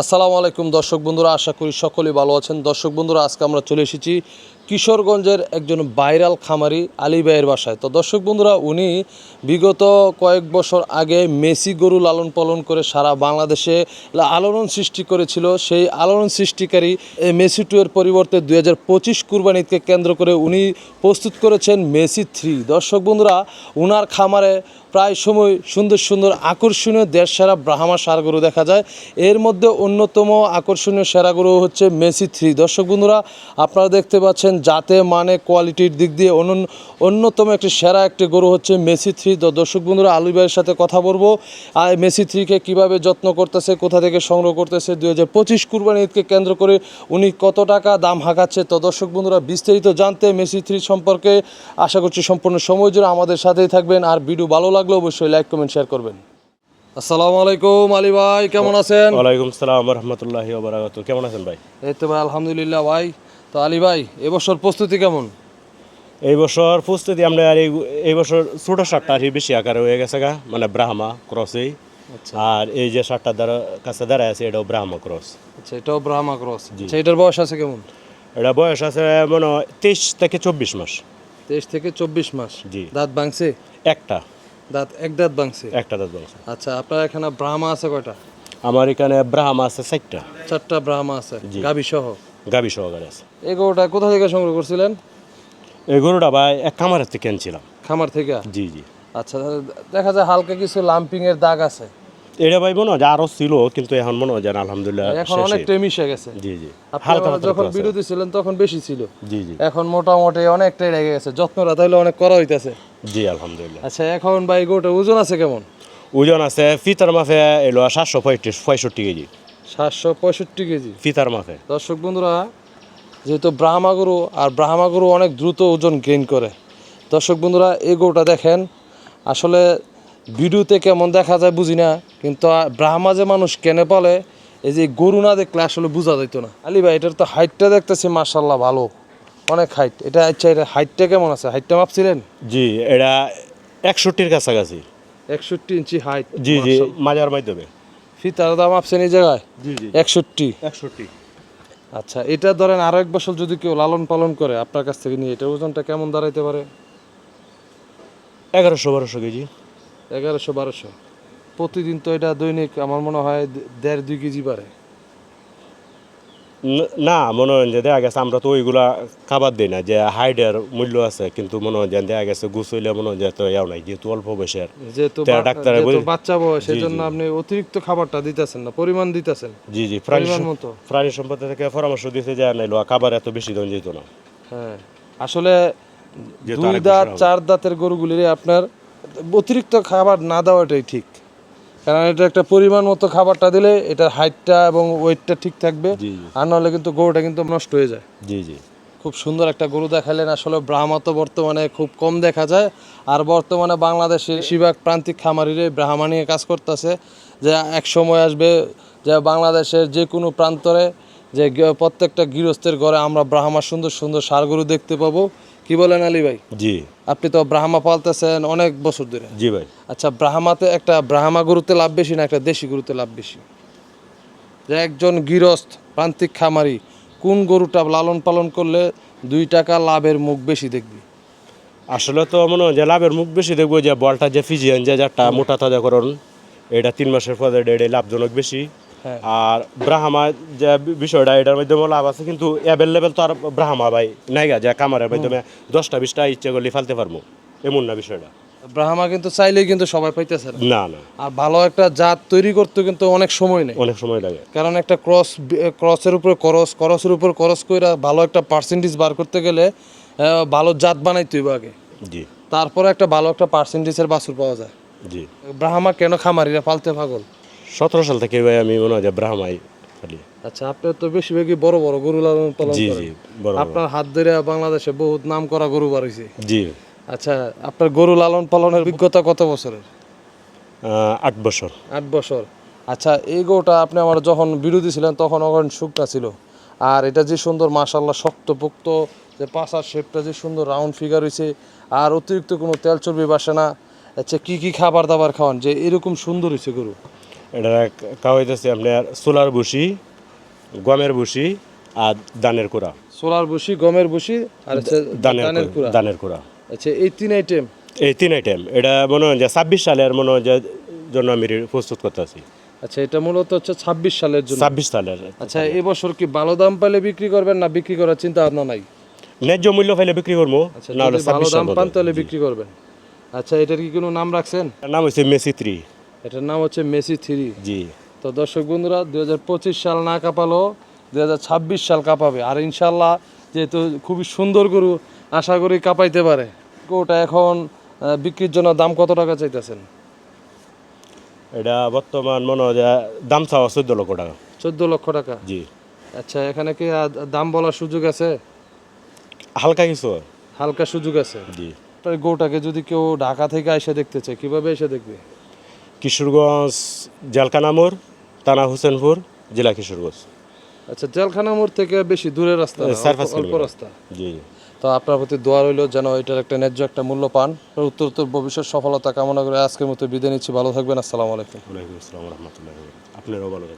আসসালামু আলাইকুম দর্শক বন্ধুরা, আশা করি সকলেই ভালো আছেন। দর্শক বন্ধুরা, আজকে আমরা চলে এসেছি কিশোরগঞ্জের একজন ভাইরাল খামারি আলী ভাইয়ের বাসায়। তো দর্শক বন্ধুরা, উনি বিগত কয়েক বছর আগে মেসি গরু লালন পালন করে সারা বাংলাদেশে আলোড়ন সৃষ্টি করেছিল। সেই আলোড়ন সৃষ্টিকারী এই মেসি টু এর পরিবর্তে দুই হাজার পঁচিশ কুরবানিকে কেন্দ্র করে উনি প্রস্তুত করেছেন মেসি থ্রি দর্শক বন্ধুরা, উনার খামারে প্রায় সময় সুন্দর সুন্দর আকর্ষণীয় দেড় সেরা ব্রাহ্মা সার গরু দেখা যায়। এর মধ্যে অন্যতম আকর্ষণীয় সেরা গরু হচ্ছে মেসি থ্রি দর্শক বন্ধুরা, আপনারা দেখতে পাচ্ছেন জাতে মানে কোয়ালিটির দিক দিয়ে অনন্য অন্যতম একটি সেরা একটি গরু হচ্ছে মেসি থ্রি। দর্শক বন্ধুরা আলু ভাইয়ের সাথে কথা বলব। আর মেসি থ্রিকে কীভাবে যত্ন করতেছে কোথা থেকে সংগ্রহ করতেছে দুই হাজার পঁচিশ কুরবানি ঈদকে কেন্দ্র করে উনি কত টাকা দাম হাঁকাচ্ছে তো দর্শক বন্ধুরা বিস্তারিত জানতে মেসি থ্রি সম্পর্কে আশা করছি সম্পূর্ণ সময় জুড়ে আমাদের সাথেই থাকবেন। আর ভিডিও ভালো লাগলে অবশ্যই লাইক কমেন্ট শেয়ার করবেন। আসসালামু আলাইকুম আলী ভাই কেমন আছেন? ওয়ালাইকুম সালাম রহমতুল্লাহি কেমন আছেন ভাই? এই তো ভাই আলহামদুলিল্লাহ ভাই। তো আলী ভাই এবছর প্রস্তুতি কেমন? এই বছর প্রস্তুতি আমরা আর এই বছর ছোট সারটা আর বেশি আকারে হয়ে গেছে গা মানে ব্রাহ্মা ক্রসেই আর এই যে সারটা দ্বারা কাছে দাঁড়ায় আছে এটাও ব্রাহ্মা ক্রস। আচ্ছা এটাও ব্রাহ্মা ক্রস। আচ্ছা এটার বয়স আছে কেমন? এটা বয়স আছে মনে হয় তেইশ থেকে চব্বিশ মাস। তেইশ থেকে চব্বিশ মাস। জি। দাঁত ভাঙছে? একটা। দাঁত এক দাঁত ভাঙছে? একটা দাঁত বলছে আচ্ছা আপনার এখানে ব্রাহ্মা আছে কয়টা? আমার এখানে ব্রাহ্মা আছে চারটা। চারটা ব্রাহ্মা আছে। গাবি সহ গাবি সহকারে আছে। এই গরুটা কোথা থেকে সংগ্রহ করছিলেন? এই গরুটা ভাই এক কামারের থেকে কিনছিলাম খামার থেকে? জি জি। আচ্ছা দেখা যায় হালকা কিছু লাম্পিং এর দাগ আছে। এটা ভাই মনে হয় যে আরও ছিল কিন্তু এখন মনে হয় আলহামদুলিল্লাহ এখন। অনেকটাই মিশে গেছে। জি জি। হালকা যখন বিরতি ছিলেন তখন বেশি ছিল। জি জি। এখন মোটামুটি অনেকটাই লেগে গেছে। যত্নটা তাহলে অনেক করা হইতেছে। জি আলহামদুলিল্লাহ। আচ্ছা এখন ভাই গরুটার ওজন আছে কেমন? ওজন আছে ফিতার মাফে এলো সাতশো পঁয়ত্রিশ পঁয়ষট্টি কেজি। সাতশো পঁয়ষট্টি কেজি। ফিতার মাফে। দর্শক বন্ধুরা যেহেতু ব্রাহ্মা গরু আর ব্রাহ্মা গরু অনেক দ্রুত ওজন গেইন করে। দর্শক বন্ধুরা এই গরুটা দেখেন আসলে ভিডিওতে কেমন দেখা যায় বুঝি না কিন্তু ব্রাহ্মা যে মানুষ কেনে পালে এই যে গরু না দেখলে আসলে বোঝা যেত না। আলী ভাই এটার তো হাইটটা দেখতেছি মার্শাল্লাহ ভালো। অনেক হাইট এটা আচ্ছা এটা হাইটটা কেমন আছে? হাইটটা মাপছিলেন জি এটা একষট্টির কাছাকাছি। একষট্টি ইঞ্চি হাইট জি জি মাজার মাধ্যমে। ফিতার দাম মাপছেন এই জায়গায়? জি জি। একষট্টি। একষট্টি। আচ্ছা এটা ধরেন আরও এক বছর যদি কেউ লালন পালন করে আপনার কাছ থেকে নিয়ে এটা ওজনটা কেমন দাঁড়াইতে পারে? এগারোশো বারোশো কেজি। এগারোশো বারোশো। প্রতিদিন তো এটা দৈনিক আমার মনে হয় দেড় দুই কেজি পারে ন- মনে হয় যে দেখা গেছে আমরা তো ওইগুলা খাবার দিই না যে হাইডের মূল্য আছে কিন্তু মনে হয় যে দেখা গেছে গুছ হইলে মনে হয় যে তো ইয়াও নাই যেহেতু অল্প বয়সের। যেহেতু ডাক্তারে বাচ্চা বয়স সেই জন্য আপনি অতিরিক্ত খাবারটা দিতেছেন না পরিমাণ দিতেছেন। জি জি প্রাণী মতো। প্রাণী সম্পদ থেকে পরামর্শ দিতে যায় নাইলো খাবার এত বেশি দাম যেত না। হ্যাঁ আসলে দুই দাঁত চার দাঁতের গরুগুলির আপনার অতিরিক্ত খাবার না দেওয়াটাই ঠিক। কারণ এটা একটা পরিমাণ মতো খাবারটা দিলে এটার হাইটটা এবং ওয়েটটা ঠিক থাকবে। আর নাহলে কিন্তু গরুটা কিন্তু নষ্ট হয়ে যায়। জি জি। খুব সুন্দর একটা গরু দেখালেন। আসলে ব্রাহ্মা তো বর্তমানে খুব কম দেখা যায়। আর বর্তমানে বাংলাদেশের বেশিরভাগ প্রান্তিক খামারিরে ব্রাহ্মা নিয়ে কাজ করতেছে। যে এক সময় আসবে যে বাংলাদেশের যে কোনো প্রান্তরে যে প্রত্যেকটা গৃহস্থের ঘরে আমরা ব্রাহ্মা সুন্দর সুন্দর সার গরু দেখতে পাবো। কি বলেন আলী ভাই? জি। আপনি তো ব্রাহ্মা পালতেছেন অনেক বছর ধরে। জি ভাই। আচ্ছা ব্রাহ্মাতে একটা ব্রাহ্মা গরুতে লাভ বেশি না একটা দেশি গরুতে লাভ বেশি? যে একজন গৃহস্থ প্রান্তিক খামারি কোন গরুটা লালন পালন করলে দুই টাকা লাভের মুখ বেশি দেখবি? আসলে তো মনে হয় যে লাভের মুখ বেশি দেখব যে বলটা যে ফিজিয়ান যে যারটা মোটা তাজাকরণ এটা তিন মাসের পরে এটা লাভজনক বেশি। আর ব্রাহ্মা যে বিষয়টা এটার মাধ্যমে লাভ আছে কিন্তু অ্যাভেলেবেল তো আর ব্রাহ্মা ভাই নাইগা যে কামারের মাধ্যমে দশটা বিশটা ইচ্ছে করলে ফালতে পারব। এমন না বিষয়টা। ব্রাহ্মা কিন্তু চাইলেই কিন্তু সবাই পাইতেছে না। না না। আর ভালো একটা জাত তৈরি করতে কিন্তু অনেক সময় নেই অনেক সময় লাগে। কারণ একটা ক্রস ক্রসের উপর করস করসের উপর করস কইরা ভালো একটা পার্সেন্টেজ বার করতে গেলে ভালো জাত বানাইতে হইবে আগে। জি। তারপরে একটা ভালো একটা পার্সেন্টেজের বাছুর পাওয়া যায়। জি। ব্রাহ্মা কেন খামারিরা পালতে পাগল? সতেরো সাল থেকে ভাই আমি মনে হয় যে ব্রাহ্মাই খালি। আচ্ছা আপনার তো বেশিরভাগই বড় বড় গরু লালন পালন জি জি বড় বড়। আপনার হাত ধরে বাংলাদেশে বহুত নাম করা গরু হইছে জি। আচ্ছা আপনার গরু লালন পালনের অভিজ্ঞতা কত বছরের? আহ, আট বছর। আট বছর। আচ্ছা এই গরুটা আপনি আমার যখন বিরোধী ছিলেন তখন ওখান শুকটা ছিল। আর এটা যে সুন্দর মাশাল্লাহ শক্তপোক্ত যে পাশার শেপটা যে সুন্দর রাউন্ড ফিগার হয়েছে আর অতিরিক্ত কোনো তেল চর্বি বাসে না। আচ্ছা কি কি খাবার দাবার খাওয়ান যে এরকম সুন্দর হয়েছে গরু? এটা খাওয়াইতেছে আপনার সোলার ভুসি গমের ভুসি আর দানের কুড়া। সোলার ভুসি গমের ভুসি আর ধানের কুড়া। ধানের কুড়া। আচ্ছা এই তিন আইটেম এই তিন আইটেম এটা মনে হয় যে ছাব্বিশ সালের মনে হয় যে জন্য আমি প্রস্তুত করতেছি। আচ্ছা এটা মূলত হচ্ছে ছাব্বিশ সালের জন্য। ছাব্বিশ সালের। আচ্ছা এবছর কি ভালো দাম পাইলে বিক্রি করবেন না বিক্রি করার চিন্তা ভাবনা নাই? ন্যায্য মূল্য পাইলে বিক্রি করব আচ্ছা না হলে ভালো দাম পান তাহলে বিক্রি করবেন। আচ্ছা এটার কি কোনো নাম রাখছেন? নাম হচ্ছে মেসি থ্রি। এটার নাম হচ্ছে মেসি থ্রি। জি। তো দর্শক বন্ধুরা দু হাজার পঁচিশ সাল না কাঁপালো দুই সাল কাঁপাবে। আর ইনশাল্লাহ যেহেতু খুবই সুন্দর গরু আশা করি কাঁপাইতে পারে। ওটা এখন বিক্রির জন্য দাম কত টাকা চাইতেছেন? এটা বর্তমান মনে হয় যে দাম চাওয়া চোদ্দ লক্ষ টাকা। চোদ্দ লক্ষ টাকা? জি। আচ্ছা এখানে কি দাম বলার সুযোগ আছে? হালকা কিছু। হালকা সুযোগ আছে? জি। গরুটাকে যদি কেউ ঢাকা থেকে এসে দেখতে চায় কীভাবে এসে দেখবে? কিশোরগঞ্জ জেলকানামোর তানা হোসেনপুর জেলা কিশোরগঞ্জ। আচ্ছা জেলখানা মোড় থেকে বেশি দূরের রাস্তা সার্ফাস অল্প-। রাস্তা। জি তো আপনার প্রতি দোয়া রইল যেন এটার একটা ন্যায্য একটা মূল্য পান। উত্তর উত্তর ভবিষ্যৎ সফলতা কামনা করে আজকের মতো বিদায় নিচ্ছি। ভালো থাকবেন। আসসালামু আলাইকুম। ওয়ালাইকুম আসসালাম রহমতুল্লাহ আপনারও ভালো থাকবেন।